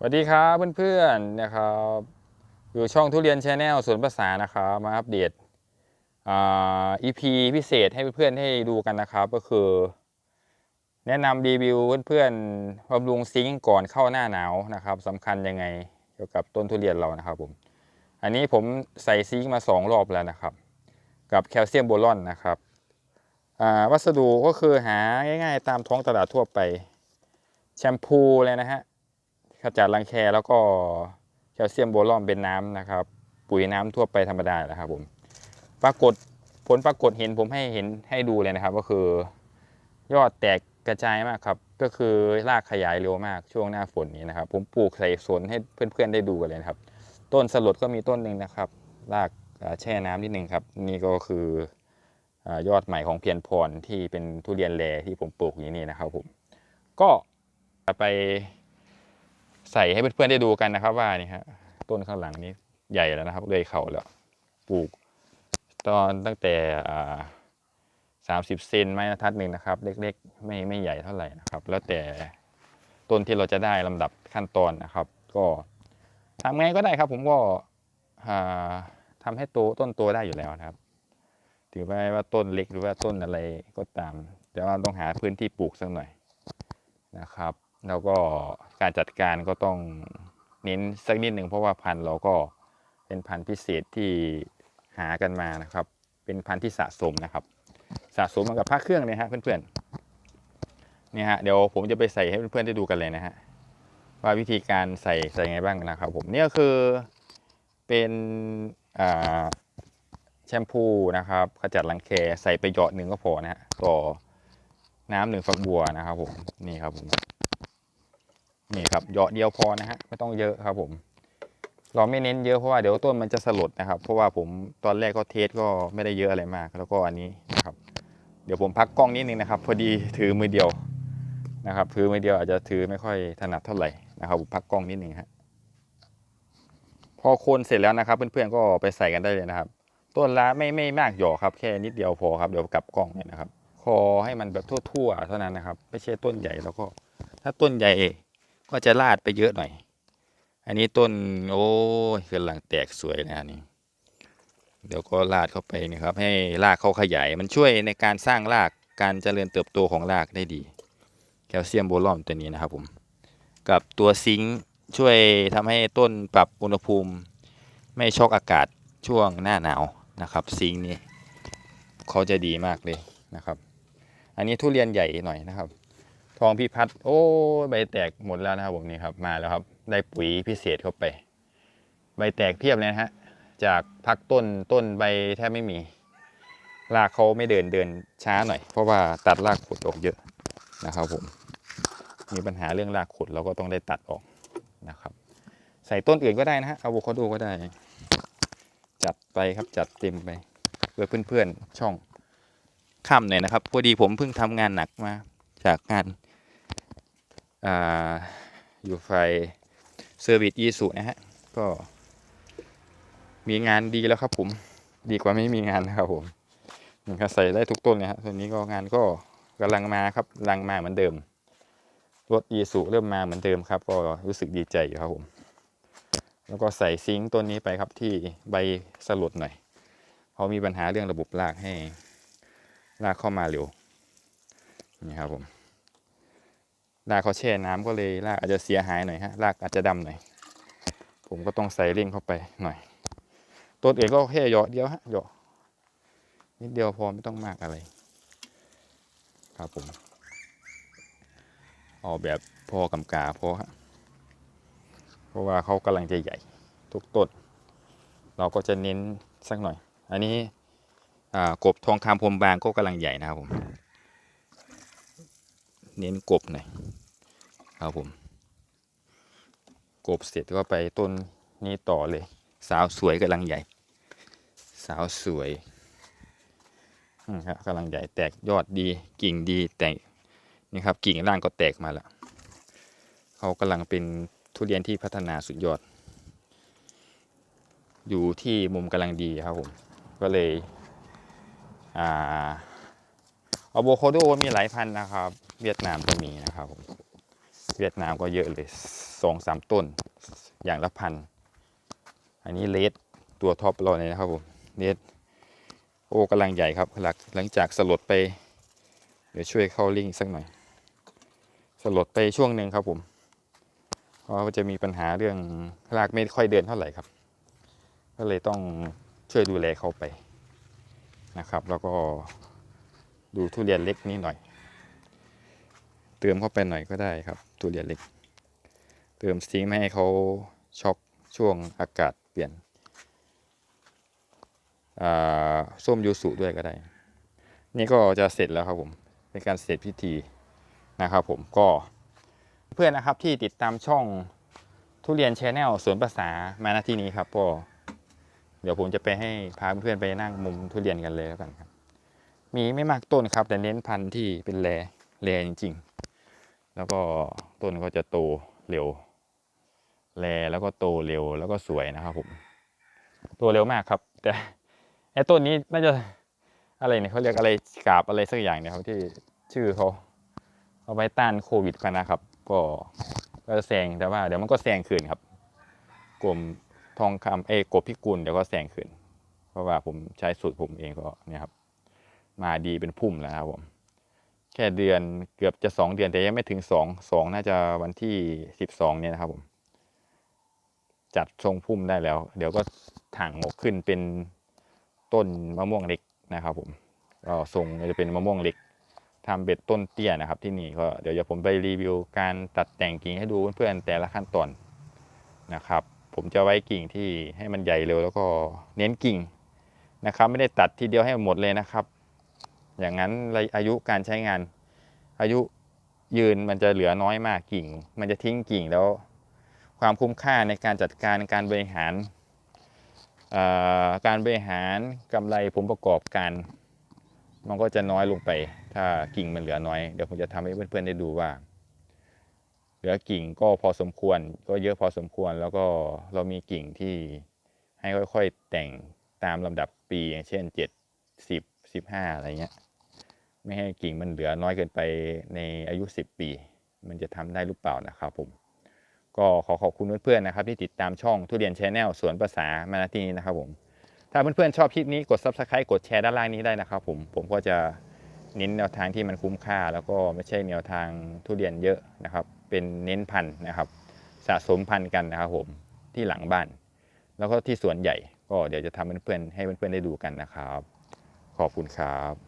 สวัสดีครับเพื่อนๆนะครับอยู่ช่องทุเรียนชาแนลสวนภาษานะครับมาอัปเดตอ่า EP พิเศษให้เพื่อนๆให้ดูกันนะครับ ก็คือ แนะนำรีวิวเพื่อนๆบำรุงซิงก่อนเข้าหน้าหนาวนะครับสำคัญยังไงเกี่ยวกับต้นทุเรียนเรานะครับผมอันนี้ผมใส่ซิงมาสองรอบแล้วนะครับ กับแคลเซียมโบรอนนะครับวัสดุก็คือหาง่าย ๆ ตามท้องตลาดทั่วไป แชมพูเลยนะฮะ ขจัดรังแคแล้วก็แคลเซียมโบรอนเป็นน้ำนะครับ ปุ๋ยน้ำทั่วไปธรรมดาแหละครับผมปรากฏผลปรากฏเห็นผมให้เห็นให้ดูเลยนะครับ ก็คือยอดแตกกระจายมากครับ ก็คือรากขยายเร็วมากช่วงหน้าฝนนี้นะครับ ผมปลูกใส่สวนให้เพื่อนๆได้ดูกันเลยครับ ต้นสลดก็มีต้นหนึ่งนะครับรากแช่น้ำนิดนึงครับ นี่ก็คืออยอดใหม่ของเพียรพรที่เป็นทุเรียนแลที่ผมปลูกอยู่นี่นะครับผมก็ไป ใส่ให้เพื่อนๆได้ดูกันนะครับ ว่านี่ฮะต้นข้างหลังนี้ใหญ่แล้วนะครับเลยเข่าแล้วปลูก ตอนตั้งแต่สามสิบเซนไม้ทัดหนึ่งนะครับ เล็กๆ ไม่ไม่ใหญ่เท่าไหร่นะครับ แล้วแต่ต้นที่เราจะได้ลำดับขั้นตอนนะครับ ก็ทำไงก็ได้ครับ ผมก็อ่าทำให้โตต้นโตได้อยู่แล้วนะครับถือว่าว่าต้นเล็กหรือว่าต้นอะไรก็ตาม แต่ว่าต้องหาพื้นที่ปลูกสักหน่อยนะครับ แล้วก็การจัดการก็ต้องเน้นสักนิดหนึ่งเพราะว่าพันธุ์เราก็เป็นพันธุ์พิเศษที่หากันมานะครับ เป็นพันธุ์ที่สะสมนะครับ สะสมมากับผ้าเครื่องเลยฮะเพื่อนๆเนี่ยฮะเดี๋ยวผมจะไปใส่ให้เพื่อนๆได้ดูกันเลยนะฮะว่าวิธีการใส่ใส่ไงบ้างนะครับผมเนี่ยคือเป็นแชมพูนะครับขจัดรังแคใส่ไปหยาะหนึ่งก็พอนะฮะต่อน้ำหนึ่งฝักบัวนะครับผมนี่ครับผม นี่ครับเหยาะเดียวพอนะฮะไม่ต้องเยอะครับผม เราไม่เน้นเยอะเพราะว่าเดี๋ยวต้นมันจะสลดนะครับ เพราะว่าผมตอนแรกก็เทสก็ไม่ได้เยอะอะไรมาก แล้วก็อันนี้นะครับ เดี๋ยวผมพักกล้องนิดนึงนะครับ พอดีถือมือเดียวนะครับถือมือเดียวอาจจะถือไม่ค่อยถนัดเท่าไหร่นะครับผมพักกล้องนิดนึงฮะพอโคนเสร็จแล้วนะครับ เพื่อนๆก็ไปใส่กันได้เลยนะครับ ต้นละไม่ไม่มากหยอครับแค่นิดเดียวพอครับเดี๋ยวกลับกล้องเนี่ยนะครับ คอให้มันแบบทั่วๆเท่านั้นนะครับ ไม่ใช่ต้นใหญ่แล้วก็ ถ้าต้นใหญ่ ก็จะลาดไปเยอะหน่อย อันนี้ต้นโอ้ยกำลังแตกสวยนะนี่ เดี๋ยวก็ลาดเข้าไปนี่ครับ ให้รากเขาขยาย มันช่วยในการสร้างรากการเจริญเติบโตของรากได้ดี แคลเซียมโบรอนตัวนี้นะครับผมกับตัวซิงค์ช่วยทำให้ต้นปรับอุณหภูมิ ไม่ช็อกอากาศช่วงหน้าหนาวนะครับ ซิงค์นี่เขาจะดีมากเลยนะครับ อันนี้ทุเรียนใหญ่หน่อยนะครับ ทองพิพัฒน์โอ้ใบแตกหมดแล้วนะครับผมนี่ครับมาแล้วครับ ได้ปุ๋ยพิเศษเข้าไป ใบแตกเพียบเลยนะฮะจากพักต้นต้นใบแทบไม่มีรากเขาไม่เดินเดินช้าหน่อย เพราะว่าตัดรากขุดออกเยอะนะครับผม มีปัญหาเรื่องรากขุดเราก็ต้องได้ตัดออกนะครับ ใส่ต้นอื่นก็ได้นะฮะอะโวคาโดก็ได้ จัดไปครับจัดเต็มไปเพื่อเพื่อนๆช่องค่ำหน่อยนะครับพอดีผมเพิ่งทำงานหนักมาจากงาน อยู่ไฟเซอร์วิสอีสุนะฮะ ก็ มีงานดีแล้วครับผม ดีกว่าไม่มีงานนะครับผมนี่ครับใส่ได้ทุกต้นเลยฮะตัวนี้ก็งานก็กำลังมาครับกำลังมาเหมือนเดิม รถอีสุเริ่มมาเหมือนเดิมครับ ก็รู้สึกดีใจอยู่ครับผม แล้วก็ใส่ซิงค์ต้นนี้ไปครับที่ใบสลดหน่อย เขามีปัญหาเรื่องระบบรากให้รากเข้ามาเร็วนี่ครับผม รากเขาแช่น้ำก็เลยรากอาจจะเสียหายหน่อยฮะรากอาจจะดำหน่อย ผมก็ต้องใส่เร่งเข้าไปหน่อยต้นอื่นก็แค่เหยาะเดียวฮะเหยาะนิดเดียวพอไม่ต้องมากอะไร ครับผมเอาแบบพอกำกาพอฮะเพราะว่าเขากำลังจะใหญ่ ทุกต้น เราก็จะเน้นสักหน่อย อันนี้อ่ากบทองคำพรมบางก็กำลังใหญ่นะครับผม เน้นกบหน่อย ครับผม กบเสร็จก็ไปต้นนี้ต่อเลย สาวสวยกำลังใหญ่ สาวสวยอืมครับกำลังใหญ่แตกยอดดีกิ่งดีแตกนี่ครับกิ่งล่างก็แตกมาแล้วเขากำลังเป็นทุเรียนที่พัฒนาสุดยอด อยู่ที่มุมกำลังดีครับผมก็เลยอ่าอะโวคาโดมีหลายพันนะครับ เวียดนามก็มีนะครับผม เวียดนามก็เยอะเลยสองสามต้นอย่างละพัน อันนี้เลสตัวท็อปเราเลยนะครับผมเลสโอ้กำลังใหญ่ครับหลังหลังจากสลดไป เดี๋ยวช่วยเข้าลิงสักหน่อย สลดไปช่วงหนึ่งครับผมเพราะจะมีปัญหาเรื่องรากไม่ค่อยเดินเท่าไหร่ครับ ก็เลยต้องช่วยดูแลเขาไปนะครับ แล้วก็ดูทุเรียนเล็กนี้หน่อย เติมเข้าไปหน่อยก็ได้ครับ ทุเรียนเล็ก เติมซิงค์ไม่ให้เขาช็อกช่วงอากาศเปลี่ยนส้มยูสุด้วยก็ได้ นี่ก็จะเสร็จแล้วครับผม เป็นการเสร็จพิธีนะครับผมก็เพื่อนนะครับที่ติดตามช่องทุเรียนแชนแนลสวนภาษามาณที่นี้ครับก็เดี๋ยวผมจะไปให้พาเพื่อนไปนั่งมุมทุเรียนกันเลยแล้วกันครับ มีไม่มากต้นครับ แต่เน้นพันธุ์ที่เป็นแรแรจริง ๆ แล้วก็ต้นก็จะโตเร็ว แลแล้วก็โตเร็วแล้วก็สวยนะครับผมโตเร็วมากครับ แต่ไอ้ต้นนี้น่าจะอะไรเนี่ยเขาเรียกอะไรกาบอะไรสักอย่างเนี่ยครับที่ชื่อเขาเอาไว้ต้านโควิดกันนะครับ ก็ก็แซงแต่ว่าเดี๋ยวมันก็แซงคืนครับกลมทองคำเอกบพิกุลเดี๋ยวก็แซงคืน เพราะว่าผมใช้สูตรผมเองก็เนี่ยครับ มาดีเป็นพุ่มแล้วนะครับผม แค่เดือนเกือบจะสองเดือนแต่ยังไม่ถึงสองสองน่าจะวันที่สิบสองเนี่ยนะครับผม จัดทรงพุ่มได้แล้ว เดี๋ยวก็ถังออกขึ้นเป็นต้นมะม่วงเล็กนะครับ ผมก็ทรงจะเป็นมะม่วงเล็กทำเบ็ดต้นเตี้ยนะครับที่นี่ก็เดี๋ยวจะผมไปรีวิวการตัดแต่งกิ่งให้ดูเพื่อนๆแต่ละขั้นตอนนะครับ ผมจะไว้กิ่งที่ให้มันใหญ่เร็วแล้วก็เน้นกิ่งนะครับ ไม่ได้ตัดทีเดียวให้หมดเลยนะครับ อย่างนั้นอายุการใช้งาน อายุยืนมันจะเหลือน้อยมากกิ่ง มันจะทิ้งกิ่งแล้ว ความคุ้มค่าในการจัดการการบริหารการบริหารกำไรผลประกอบการมันก็จะน้อยลงไป ถ้ากิ่งมันเหลือน้อย เดี๋ยวผมจะทำให้เพื่อนๆได้ดูว่า เหลือกิ่งก็พอสมควร ก็เยอะพอสมควร แล้วก็เรามีกิ่งที่ให้ค่อยๆแต่งตามลำดับปีอย่างเช่น 7 10 15 อะไรเงี้ย ไม่ให้กิ่งมันเหลือน้อยเกินไปในอายุ 10 ปี มันจะทำได้หรือเปล่านะครับผม ก็ขอขอบคุณเพื่อนๆนะครับ ที่ติดตามช่องทุเรียนชแนลสวนภาษามาณที่นี้นะครับผม ถ้าเพื่อนๆชอบคลิปนี้กด subscribe กดแชร์ด้านล่างนี้ได้นะครับผม ผมก็จะเน้นแนวทางที่มันคุ้มค่า แล้วก็ไม่ใช่แนวทางทุเรียนเยอะนะครับ เป็นเน้นพันธุ์นะครับ สะสมพันธุ์กันนะครับผมที่หลังบ้าน แล้วก็ที่สวนใหญ่ก็เดี๋ยวจะทำเพื่อนๆให้เพื่อนๆได้ดูกันนะครับ ขอบคุณครับ